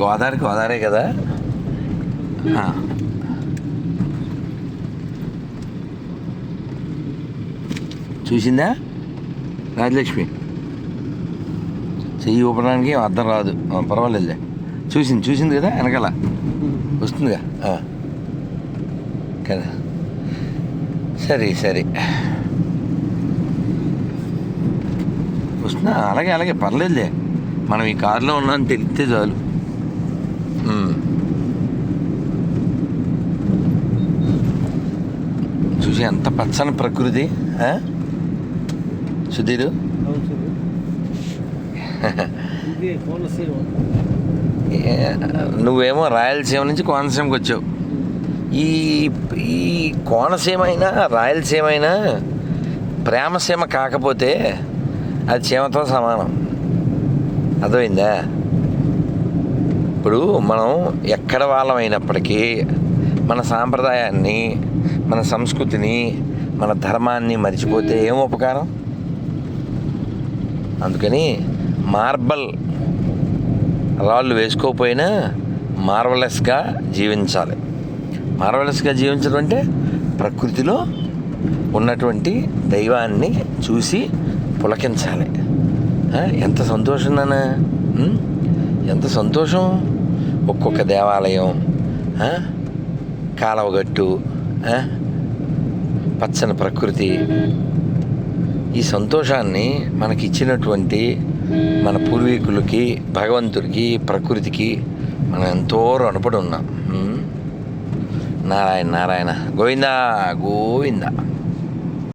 గోదావరి గోదావరే కదా? చూసిందా? రాజలక్ష్మి. చెయ్యి ఊపడానికి అర్థం రాదు. పర్వాలేదులే. చూసింది చూసింది కదా వెనకాల. వస్తుందిగా. కదా. సరే సరే. వస్తున్నా అలాగే అలాగే. పర్లేదులే. మనం ఈ కారులో ఉన్నామని తెలిస్తే చాలు. చూసి ఎంత పచ్చని ప్రకృతి? సుధీరు? నువ్వేమో రాయలసీమ నుంచి కోనసీమకి వచ్చావు. ఈ ఈ కోనసీమ అయినా రాయలసీమ అయినా ప్రేమసీమ కాకపోతే అది చీమతో సమానం. అర్థమైందా? ఇప్పుడు మనం ఎక్కడ వాళ్ళం అయినప్పటికీ మన సాంప్రదాయాన్ని మన సంస్కృతిని మన ధర్మాన్ని మర్చిపోతే ఏం ఉపకారం? అందుకని మార్బల్ రాళ్ళు వేసుకోకపోయినా మార్వలెస్గా జీవించాలి. మార్వలెస్గా జీవించడం అంటే ప్రకృతిలో ఉన్నటువంటి దైవాన్ని చూసి పులకించాలి. ఎంత సంతోషం నాన్న? ఎంత సంతోషం? ఒక్కొక్క దేవాలయం కాలవగట్టు పచ్చని ప్రకృతి. ఈ సంతోషాన్ని మనకి ఇచ్చినటువంటి మన పూర్వీకులకి భగవంతుడికి ప్రకృతికి మనం ఎంతో రుణపడి ఉన్నాం. నారాయణ నారాయణ. గోవిందా గోవిందా.